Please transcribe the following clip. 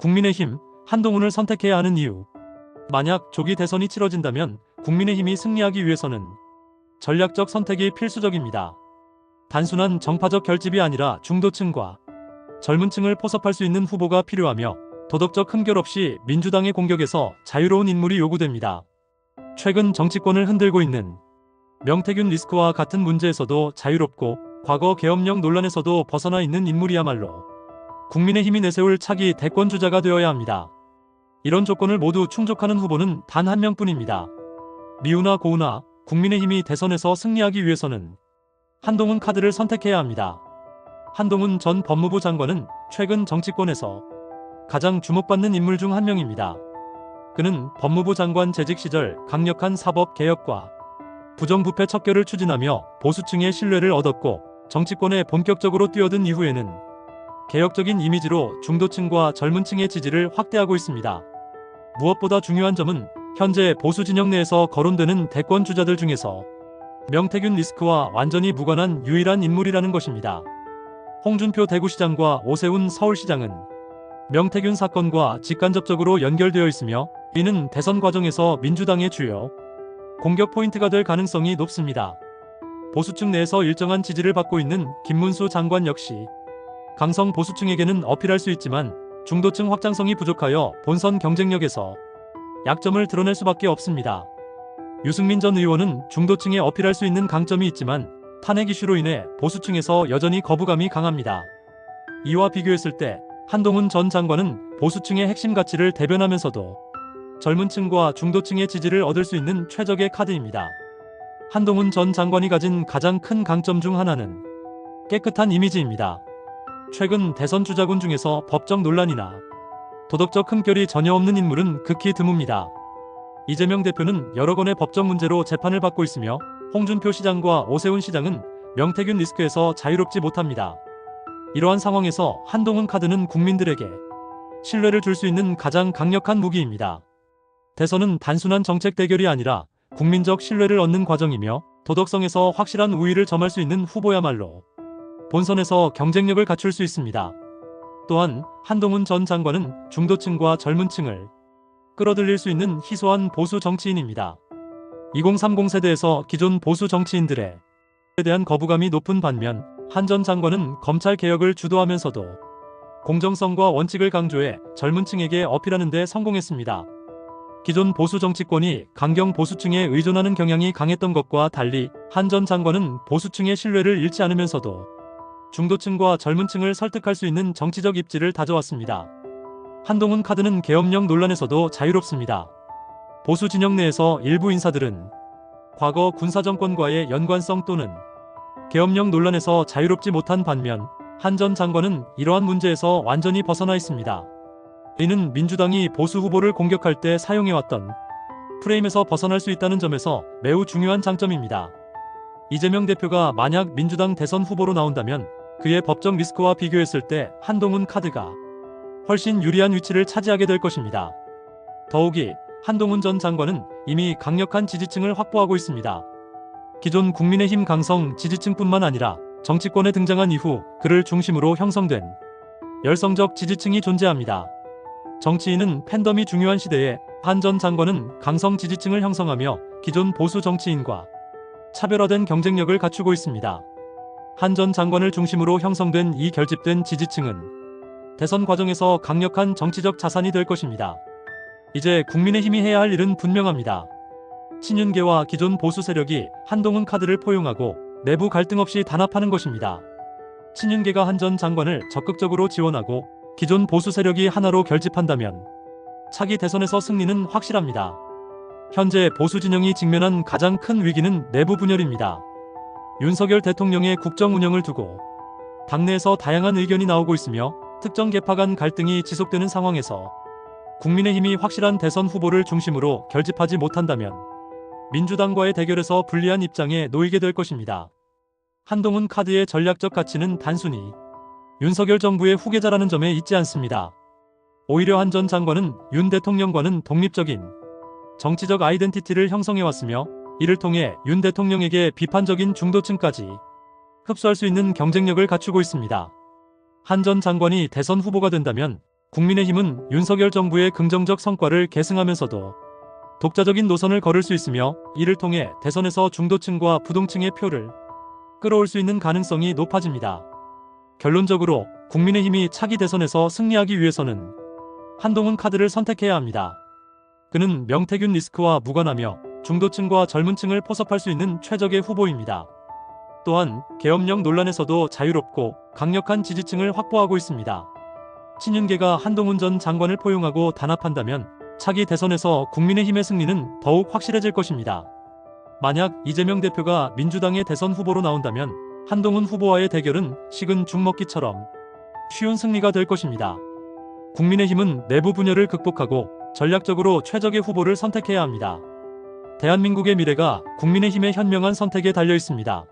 국민의힘 한동훈을 선택해야 하는 이유. 만약 조기 대선이 치러진다면 국민의힘이 승리하기 위해서는 전략적 선택이 필수적입니다. 단순한 정파적 결집이 아니라 중도층과 젊은 층을 포섭할 수 있는 후보가 필요하며 도덕적 흠결 없이 민주당의 공격에서 자유로운 인물이 요구됩니다. 최근 정치권을 흔들고 있는 명태균 리스크와 같은 문제에서도 자유롭고 과거 계엄령 논란에서도 벗어나 있는 인물이야말로 국민의힘이 내세울 차기 대권 주자가 되어야 합니다. 이런 조건을 모두 충족하는 후보는 단 한 명뿐입니다. 미우나 고우나 국민의힘이 대선에서 승리하기 위해서는 한동훈 카드를 선택해야 합니다. 한동훈 전 법무부 장관은 최근 정치권에서 가장 주목받는 인물 중 한 명입니다. 그는 법무부 장관 재직 시절 강력한 사법 개혁과 부정부패 척결을 추진하며 보수층의 신뢰를 얻었고 정치권에 본격적으로 뛰어든 이후에는 개혁적인 이미지로 중도층과 젊은 층의 지지를 확대하고 있습니다. 무엇보다 중요한 점은 현재 보수 진영 내에서 거론되는 대권 주자들 중에서 명태균 리스크와 완전히 무관한 유일한 인물이라는 것입니다. 홍준표 대구시장과 오세훈 서울시장은 명태균 사건과 직간접적으로 연결되어 있으며 이는 대선 과정에서 민주당의 주요 공격 포인트가 될 가능성이 높습니다. 보수층 내에서 일정한 지지를 받고 있는 김문수 장관 역시 강성 보수층에게는 어필할 수 있지만 중도층 확장성이 부족하여 본선 경쟁력에서 약점을 드러낼 수밖에 없습니다. 유승민 전 의원은 중도층에 어필할 수 있는 강점이 있지만 탄핵 이슈로 인해 보수층에서 여전히 거부감이 강합니다. 이와 비교했을 때 한동훈 전 장관은 보수층의 핵심 가치를 대변하면서도 젊은 층과 중도층의 지지를 얻을 수 있는 최적의 카드입니다. 한동훈 전 장관이 가진 가장 큰 강점 중 하나는 깨끗한 이미지입니다. 최근 대선 주자군 중에서 법적 논란이나 도덕적 흠결이 전혀 없는 인물은 극히 드뭅니다. 이재명 대표는 여러 건의 법적 문제로 재판을 받고 있으며 홍준표 시장과 오세훈 시장은 명태균 리스크에서 자유롭지 못합니다. 이러한 상황에서 한동훈 카드는 국민들에게 신뢰를 줄 수 있는 가장 강력한 무기입니다. 대선은 단순한 정책 대결이 아니라 국민적 신뢰를 얻는 과정이며 도덕성에서 확실한 우위를 점할 수 있는 후보야말로 본선에서 경쟁력을 갖출 수 있습니다. 또한 한동훈 전 장관은 중도층과 젊은 층을 끌어들일 수 있는 희소한 보수 정치인입니다. 2030 세대에서 기존 보수 정치인들에 대한 거부감이 높은 반면 한 전 장관은 검찰 개혁을 주도하면서도 공정성과 원칙을 강조해 젊은 층에게 어필하는 데 성공했습니다. 기존 보수 정치권이 강경 보수층에 의존하는 경향이 강했던 것과 달리 한 전 장관은 보수층의 신뢰를 잃지 않으면서도 중도층과 젊은 층을 설득할 수 있는 정치적 입지를 다져왔습니다. 한동훈 카드는 계엄령 논란에서도 자유롭습니다. 보수 진영 내에서 일부 인사들은 과거 군사정권과의 연관성 또는 계엄령 논란에서 자유롭지 못한 반면 한 전 장관은 이러한 문제에서 완전히 벗어나 있습니다. 이는 민주당이 보수 후보를 공격할 때 사용해왔던 프레임에서 벗어날 수 있다는 점에서 매우 중요한 장점입니다. 이재명 대표가 만약 민주당 대선 후보로 나온다면 그의 법적 리스크와 비교했을 때 한동훈 카드가 훨씬 유리한 위치를 차지하게 될 것입니다. 더욱이 한동훈 전 장관은 이미 강력한 지지층을 확보하고 있습니다. 기존 국민의힘 강성 지지층뿐만 아니라 정치권에 등장한 이후 그를 중심으로 형성된 열성적 지지층이 존재합니다. 정치인은 팬덤이 중요한 시대에 한 전 장관은 강성 지지층을 형성하며 기존 보수 정치인과 차별화된 경쟁력을 갖추고 있습니다. 한 전 장관을 중심으로 형성된 이 결집된 지지층은 대선 과정에서 강력한 정치적 자산이 될 것입니다. 이제 국민의힘이 해야 할 일은 분명합니다. 친윤계와 기존 보수 세력이 한동훈 카드를 포용하고 내부 갈등 없이 단합하는 것입니다. 친윤계가 한 전 장관을 적극적으로 지원하고 기존 보수 세력이 하나로 결집한다면 차기 대선에서 승리는 확실합니다. 현재 보수 진영이 직면한 가장 큰 위기는 내부 분열입니다. 윤석열 대통령의 국정 운영을 두고 당내에서 다양한 의견이 나오고 있으며 특정 계파 간 갈등이 지속되는 상황에서 국민의힘이 확실한 대선 후보를 중심으로 결집하지 못한다면 민주당과의 대결에서 불리한 입장에 놓이게 될 것입니다. 한동훈 카드의 전략적 가치는 단순히 윤석열 정부의 후계자라는 점에 있지 않습니다. 오히려 한 전 장관은 윤 대통령과는 독립적인 정치적 아이덴티티를 형성해왔으며 이를 통해 윤 대통령에게 비판적인 중도층까지 흡수할 수 있는 경쟁력을 갖추고 있습니다. 한 전 장관이 대선 후보가 된다면 국민의힘은 윤석열 정부의 긍정적 성과를 계승하면서도 독자적인 노선을 걸을 수 있으며 이를 통해 대선에서 중도층과 부동층의 표를 끌어올 수 있는 가능성이 높아집니다. 결론적으로 국민의힘이 차기 대선에서 승리하기 위해서는 한동훈 카드를 선택해야 합니다. 그는 명태균 리스크와 무관하며 중도층과 젊은층을 포섭할 수 있는 최적의 후보입니다. 또한 계엄령 논란에서도 자유롭고 강력한 지지층을 확보하고 있습니다. 친윤계가 한동훈 전 장관을 포용하고 단합한다면 차기 대선에서 국민의힘의 승리는 더욱 확실해질 것입니다. 만약 이재명 대표가 민주당의 대선 후보로 나온다면 한동훈 후보와의 대결은 식은 죽 먹기처럼 쉬운 승리가 될 것입니다. 국민의힘은 내부 분열을 극복하고 전략적으로 최적의 후보를 선택해야 합니다. 대한민국의 미래가 국민의힘의 현명한 선택에 달려 있습니다.